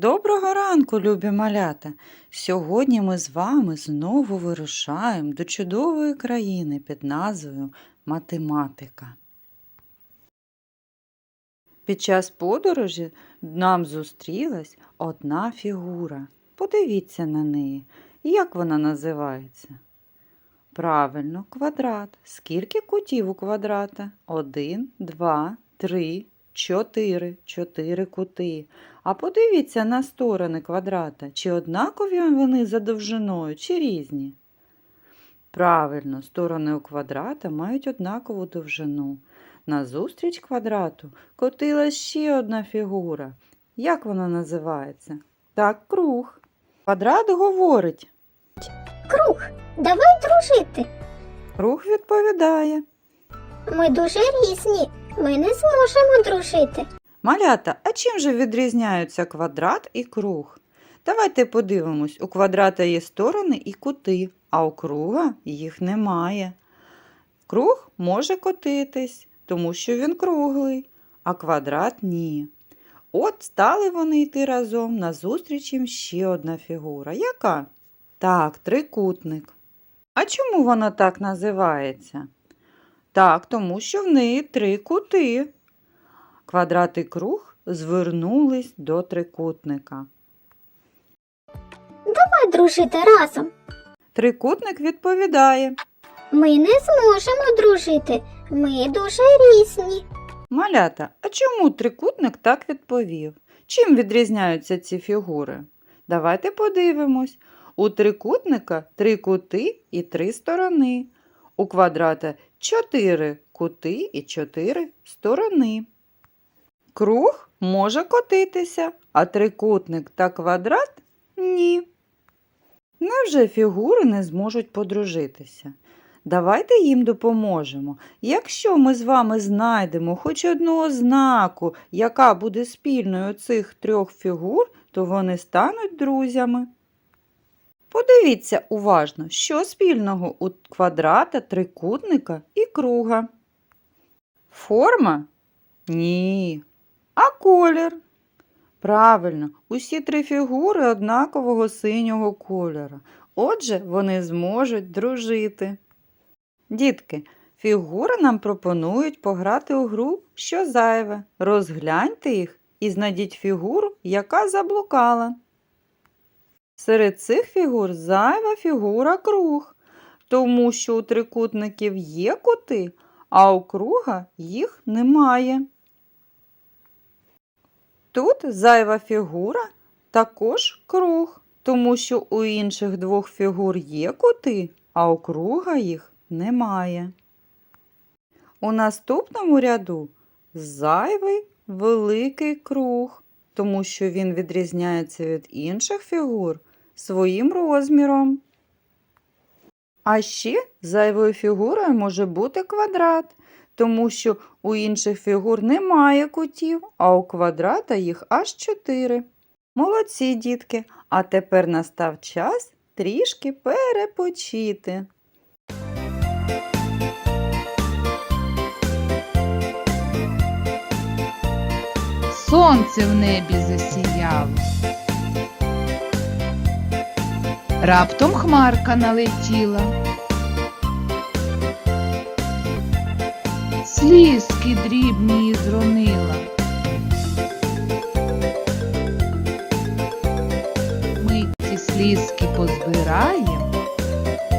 Доброго ранку, любі малята! Сьогодні ми з вами знову вирушаємо до чудової країни під назвою Математика. Під час подорожі нам зустрілась одна фігура. Подивіться на неї. Як вона називається? Правильно, квадрат. Скільки кутів у квадрата? Один, два, три, чотири. Чотири кути. А подивіться на сторони квадрата, чи однакові вони за довжиною, чи різні. Правильно, сторони у квадрата мають однакову довжину. Назустріч квадрату котилась ще одна фігура. Як вона називається? Так, круг. Квадрат говорить. Круг, давай дружити. Круг відповідає. Ми дуже різні. Ми не зможемо дружити. Малята, а чим же відрізняються квадрат і круг? Давайте подивимось, у квадрата є сторони і кути, а у круга їх немає. Круг може котитись, тому що він круглий, а квадрат ні. От стали вони йти разом, назустріч їм ще одна фігура. Яка? Так, трикутник. А чому вона так називається? Так, тому що в неї три кути. Квадрат і круг звернулись до трикутника. Давай дружити разом. Трикутник відповідає. Ми не зможемо дружити. Ми дуже різні. Малята, а чому трикутник так відповів? Чим відрізняються ці фігури? Давайте подивимось. У трикутника три кути і три сторони. У квадрата чотири кути і чотири сторони. Круг може котитися, а трикутник та квадрат ні. Невже фігури не зможуть подружитися? Давайте їм допоможемо. Якщо ми з вами знайдемо хоч одну ознаку, яка буде спільною цих трьох фігур, то вони стануть друзями. Подивіться уважно, що спільного у квадрата, трикутника і круга. Форма? Ні. А колір? Правильно, усі три фігури однакового синього кольору. Отже, вони зможуть дружити. Дітки, фігури нам пропонують пограти у гру що зайве. Розгляньте їх і знайдіть фігуру, яка заблукала. Серед цих фігур зайва фігура круг, тому що у трикутників є кути, а у круга їх немає. Тут зайва фігура також круг, тому що у інших двох фігур є кути, а у круга їх немає. У наступному ряду зайвий великий круг, тому що він відрізняється від інших фігур своїм розміром. А ще зайвою фігурою може бути квадрат, тому що у інших фігур немає кутів, а у квадрата їх аж чотири. Молодці, дітки! А тепер настав час трішки перепочити. Сонце в небі засіяло. Раптом хмарка налетіла. Слізки дрібні зронила. Ми ці слізки позбираєм,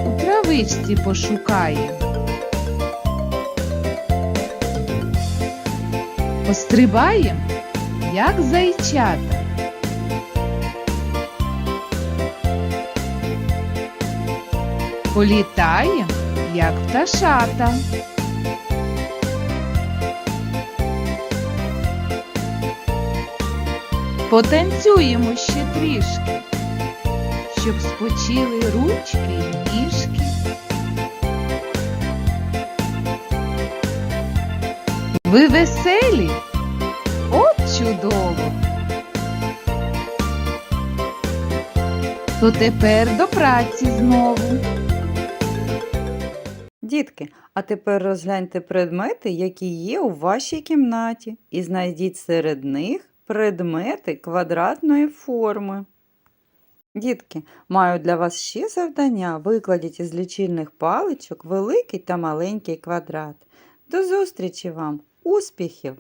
у травичці пошукаєм. Пострибаєм, як зайчата. Політаєм, як пташата. Потанцюємо ще трішки, щоб спочили ручки й ніжки. Ви веселі? От чудово! То тепер до праці знову. Дітки, а тепер розгляньте предмети, які є у вашій кімнаті, і знайдіть серед них предмети квадратної форми. Дітки, маю для вас ще завдання. Викладіть із лічильних паличок великий та маленький квадрат. До зустрічі вам! Успіхів!